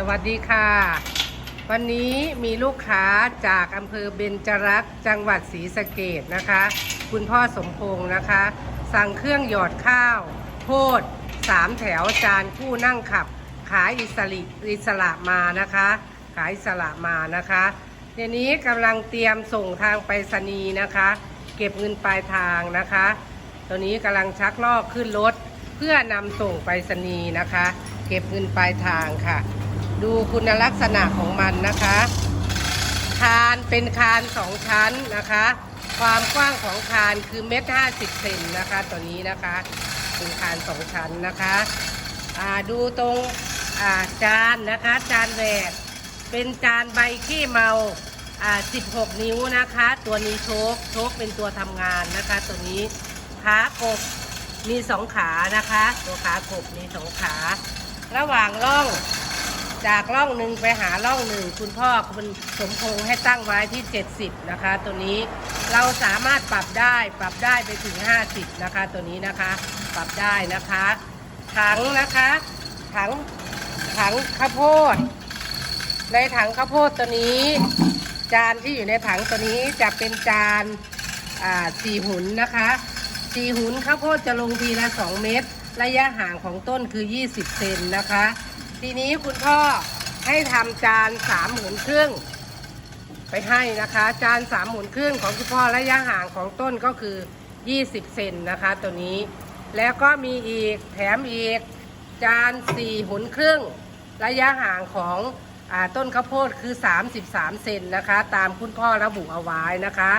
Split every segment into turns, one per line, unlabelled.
สวัสดีค่ะ วันนี้มีลูกค้าจากอำเภอเบญจรักษ์จังหวัดศรีสะเกดนะคะ คุณพ่อสมพงษ์นะคะ สั่งเครื่องหยอดข้าวโพดสามแถวจานคู่นั่งขับ ขายอิสริอิสระมานะคะ ขายอิสระมานะคะเดี๋ยวนี้กำลังเตรียมส่งทางไปรษณีย์นะคะ เก็บเงินปลายทางนะคะ ตัวนี้กำลังชักลอกขึ้นรถ เพื่อนำส่งไปรษณีย์นะคะ เก็บเงินปลายทางค่ะ ดูคุณลักษณะของมันนะคะ คานเป็นคานสองชั้นนะคะ ความกว้างของคานคือเมตรห้าสิบเซนนะคะตัวนี้นะคะเป็นคานสองชั้นนะคะดูตรงาจานนะคะ จานแหวกเป็นจานใบขี้เมาอ่า16 นิ้วนะคะ ตัวนี้โชคโชคเป็นตัวทำงานนะคะ ตัวนี้ขากบมีสองขานะคะ ตัวขากบมีสองขา ระหว่างร่อง จากร่องหนึ่งไปหาร่องหนึ่งคุณพ่อคุณสมพงษ์ให้ตั้งไว้ที่ 70 นะคะ ตัวนี้เราสามารถปรับได้ปรับได้ไปถึง 50 นะคะ ตัวนี้นะคะปรับได้นะคะถังนะคะถังถังข้าวโพด ในถังข้าวโพดตัวนี้ จานที่อยู่ในถังตัวนี้จะเป็นจานสี่หุนนะคะสี่หุนข้าวโพดจะลงทีละ 2 เม็ดระยะห่างของต้นคือ 20 เซนนะคะ ทีนี้คุณพ่อให้ทำจานสามหมุนครึ่ง ไปให้นะคะ จานสามหมุนครึ่งของคุณพ่อระยะห่างของต้นก็คือ 20 เซนนะคะ ตัวนี้ แล้วก็มีอีกแถมอีกจานสี่หมุนครึ่ง ระยะห่างของอต้นข้าวโพดคือ 33 เซนนะคะ ตามคุณพ่อระบุเอาไว้นะคะ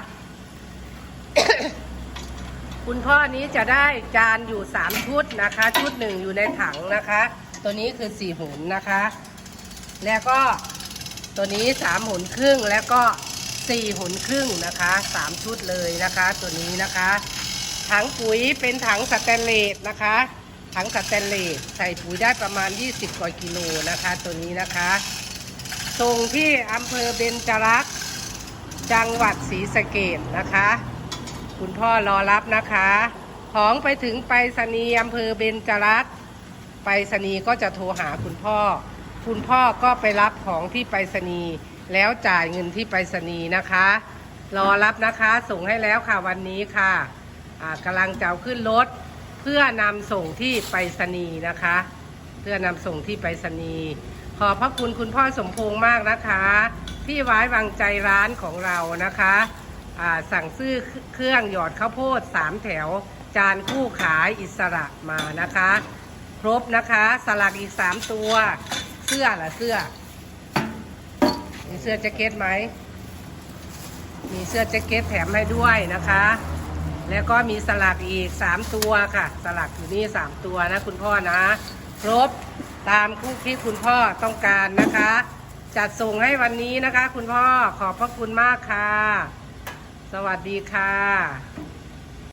คุณพ่อนี้จะได้จานอยู่ 3 ชุดนะคะ ชุดหนึ่งอยู่ในถังนะคะ ตัวนี้คือ4หุนนะคะ แล้วก็ตัวนี้3หุนครึ่งแล้วก็4หุนครึ่งนะคะ3ชุดเลยนะคะ ตัวนี้นะคะถังปุ๋ยเป็นถังสแตนเลสนะคะถังสแตนเลสใส่ปุ๋ยได้ประมาณ 20กว่ากิโลนะคะ ตัวนี้นะคะส่งที่อำเภอเบญจรักษ์จังหวัดศรีสะเกดนะคะ คุณพ่อรอรับนะคะ ของไปถึงไปรษณีย์อำเภอเบญจรักษ์ ไปรษณีย์ก็จะโทรหาคุณพ่อ คุณพ่อก็ไปรับของที่ไปรษณีย์แล้วจ่ายเงินที่ไปรษณีย์นะคะ รอรับนะคะส่งให้แล้วค่ะวันนี้ค่ะกำลังจะเอาขึ้นรถเพื่อนำส่งที่ไปรษณีย์นะคะ เพื่อนำส่งที่ไปรษณีย์ขอบพระคุณคุณพ่อสมพงษ์มากนะคะ ที่ไว้วางใจร้านของเรานะคะสั่งซื้อเครื่องหยอดข้าวโพดสามแถว จานคู่ขายอิสระมานะคะ ครบนะคะ สลักอีกสามตัว เสื้อล่ะเสื้อ มีเสื้อแจ็คเก็ตไหม มีเสื้อแจ็คเก็ตแถมให้ด้วยนะคะ แล้วก็มีสลักอีก3ตัวค่ะ สลักอยู่นี่3ตัวนะคุณพ่อนะ ครบตามคู่ที่คุณพ่อต้องการนะคะ จัดส่งให้วันนี้นะคะ คุณพ่อขอบพระคุณมากค่ะ สวัสดีค่ะ